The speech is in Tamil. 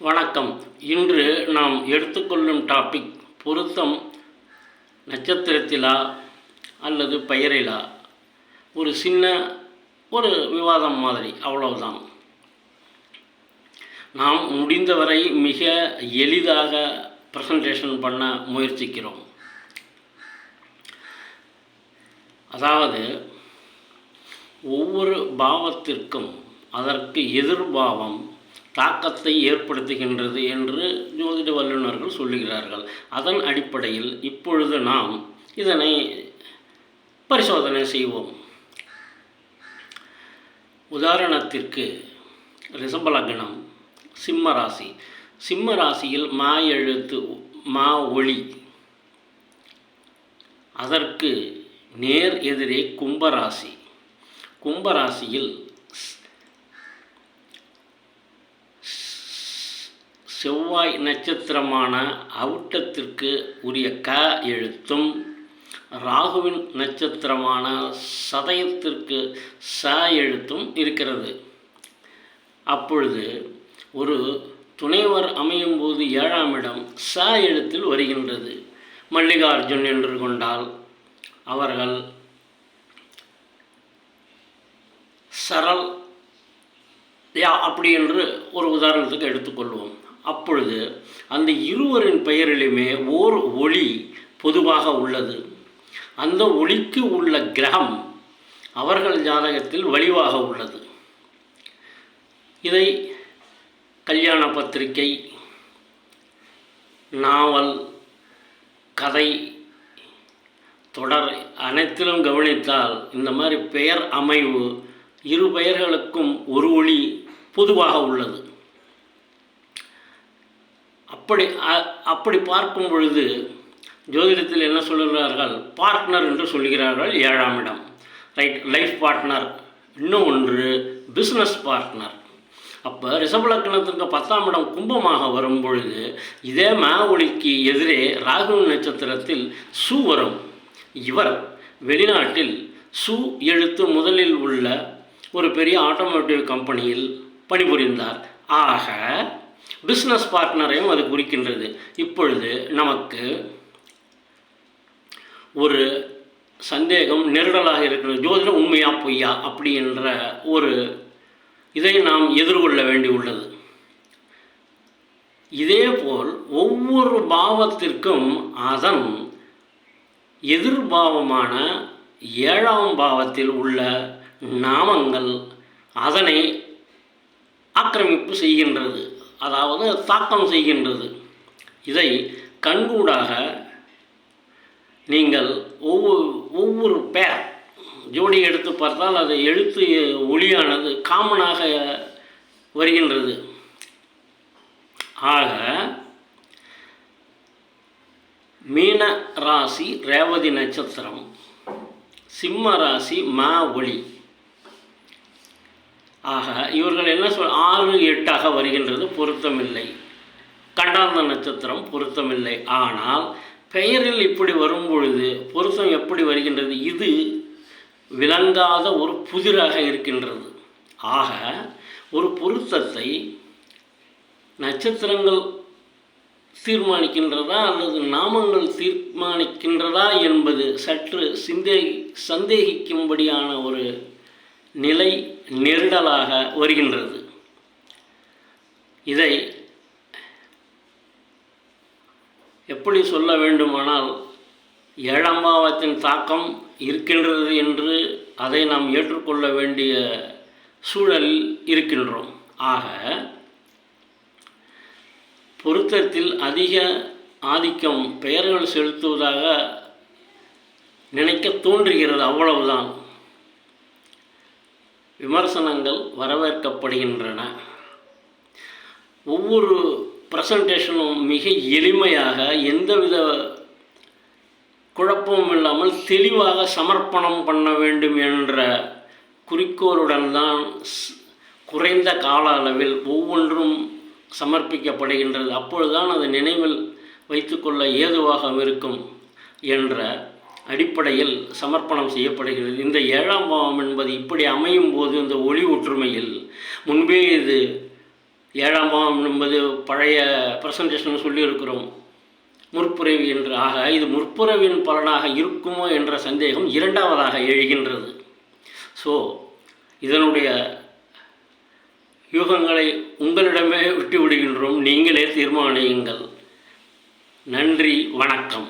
வணக்கம். இன்று நாம் எடுத்துக்கொள்ளும் டாபிக் பொருத்தம் நட்சத்திரத்திலா அல்லது பெயரிலா? ஒரு சின்ன ஒரு விவாதம் மாதிரி அவ்வளவுதான். நாம் முடிந்தவரை மிக எளிதாக ப்ரெசன்டேஷன் பண்ண முயற்சிக்கிறோம். அதாவது ஒவ்வொரு பாவத்திற்கும் அதற்கு எதிர்பாவம் தாக்கத்தை ஏற்படுத்துகின்றது என்று ஜோதிட வல்லுநர்கள் சொல்லுகிறார்கள். அதன் அடிப்படையில் இப்பொழுது நாம் இதனை பரிசோதனை செய்வோம். உதாரணத்திற்கு ரிஷபலக்னம் சிம்ம ராசி. சிம்ம ராசியில் மா எழுத்து மா ஒளி. அதற்கு நேர் எதிரே கும்பராசி கும்பராசியில் செவ்வாய் நட்சத்திரமான அவுட்டத்திற்கு உரிய க எழுத்தும் ராகுவின் நட்சத்திரமான சதயத்திற்கு ச எழுத்தும் இருக்கிறது. அப்பொழுது ஒரு துணைவர் அமையும் போது ஏழாம் இடம் ச எழுத்தில் வருகின்றது. மல்லிகார்ஜுன் என்று கொண்டால் அவர்கள் சரள் யா அப்படி என்று ஒரு உதாரணத்துக்கு எடுத்துக்கொள்வோம். அப்பொழுது அந்த இருவரின் பெயரிலுமே ஓர் ஒளி பொதுவாக உள்ளது. அந்த ஒளிக்கு உள்ள கிரகம் அவர்கள் ஜாதகத்தில் வலிவாக உள்ளது. இதை கல்யாண பத்திரிகை நாவல் கதை தொடர் அனைத்திலும் கவனித்தால் இந்த மாதிரி பெயர் அமைவு இரு பெயர்களுக்கும் ஒரு ஒளி பொதுவாக உள்ளது. அப்படி அப்படி பார்க்கும் பொழுது ஜோதிடத்தில் என்ன சொல்லுகிறார்கள்? பார்ட்னர் என்று சொல்கிறார்கள் ஏழாம் இடம். ரைட் லைஃப் பார்ட்னர் இன்னும் ஒன்று பிஸ்னஸ் பார்ட்னர் அப்போ ரிஷபலக்கணத்திற்கு பத்தாம் இடம் கும்பமாக வரும் பொழுது இதே மாவொழிக்கு எதிரே ராகு நட்சத்திரத்தில் சு வரும். இவர் வெளிநாட்டில் சு எழுத்து முதலில் உள்ள ஒரு பெரிய ஆட்டோமோட்டிவ் கம்பெனியில் பணிபுரிந்தார். ஆக பிஸ்னஸ் பார்ட்னரையும் அது குறிக்கின்றது. இப்பொழுது நமக்கு ஒரு சந்தேகம் நெருடலாக இருக்கிறது. ஜோதிடம் உண்மையா பொய்யா அப்படி என்ற ஒரு இதை நாம் எதிர்கொள்ள வேண்டியுள்ளது இதேபோல் ஒவ்வொரு பாவத்திற்கும் அதன் எதிர்பாவமான ஏழாம் பாவத்தில் உள்ள நாமங்கள் அதனை ஆக்கிரமிப்பு செய்கின்றது. அதாவது தாக்கம் செய்கின்றது. இதை கண்கூடாக நீங்கள் ஒவ்வொரு ஒவ்வொரு பேர் ஜோடி எடுத்து பார்த்தால் அது எழுத்து ஒளியானது காமனாக வருகின்றது. ஆக மீன ராசி ரேவதி நட்சத்திரம் சிம்ம ராசி மா ஒளி. ஆக இவர்கள் என்ன சொல் ஆறு எட்டாக வருகின்றது பொருத்தமில்லை. கண்டாந்த நட்சத்திரம் பொருத்தமில்லை. ஆனால் பெயரில் இப்படி வரும் பொழுது பொருத்தம் எப்படி வருகின்றது? இது விளங்காத ஒரு புதிராக இருக்கின்றது. ஆக ஒரு பொருத்தத்தை நட்சத்திரங்கள் தீர்மானிக்கின்றதா அல்லது நாமங்கள் தீர்மானிக்கின்றதா என்பது சற்று சிந்தே சந்தேகிக்கும்படியான ஒரு நிலை நெருடலாக வருகின்றது. இதை எப்படி சொல்ல வேண்டுமானால் ஏழாம் பாவத்தின் தாக்கம் இருக்கின்றது என்று அதை நாம் ஏற்றுக்கொள்ள வேண்டிய சூழலில் இருக்கின்றோம். ஆக பொருத்தத்தில் அதிக ஆதிக்கம் பெயர்கள் செலுத்துவதாக நினைக்க தோன்றுகிறது அவ்வளவுதான். விமர்சனங்கள் வரவேற்கப்படுகின்றன. ஒவ்வொரு ப்ரெசன்டேஷனும் மிக எளிமையாக எந்தவித குழப்பமும் இல்லாமல் தெளிவாக சமர்ப்பணம் பண்ண வேண்டும் என்ற குறிக்கோளுடன் தான் ஸ்- குறைந்த கால அளவில் ஒவ்வொன்றும் சமர்ப்பிக்கப்படுகின்றது. அப்பொழுதுதான் அது நினைவில் வைத்துக்கொள்ள ஏதுவாக இருக்கும் என்ற அடிப்படையில் சமர்ப்பணம் செய்யப்படுகிறது. இந்த ஏழாம் பாவம் என்பது இப்படி அமையும் போது இந்த ஒளி ஒற்றுமையில் முன்பே இது ஏழாம் பாவம் என்பது பழைய ப்ரெசன்டேஷன் சொல்லியிருக்கிறோம். முற்புறவி என்று. ஆக இது முற்புறவின் பலனாக இருக்குமோ என்ற சந்தேகம் இரண்டாவதாக எழுகின்றது. ஸோ இதனுடைய யூகங்களை உங்களிடமே விட்டு விடுகின்றோம் நீங்களே தீர்மானியுங்கள். நன்றி வணக்கம்.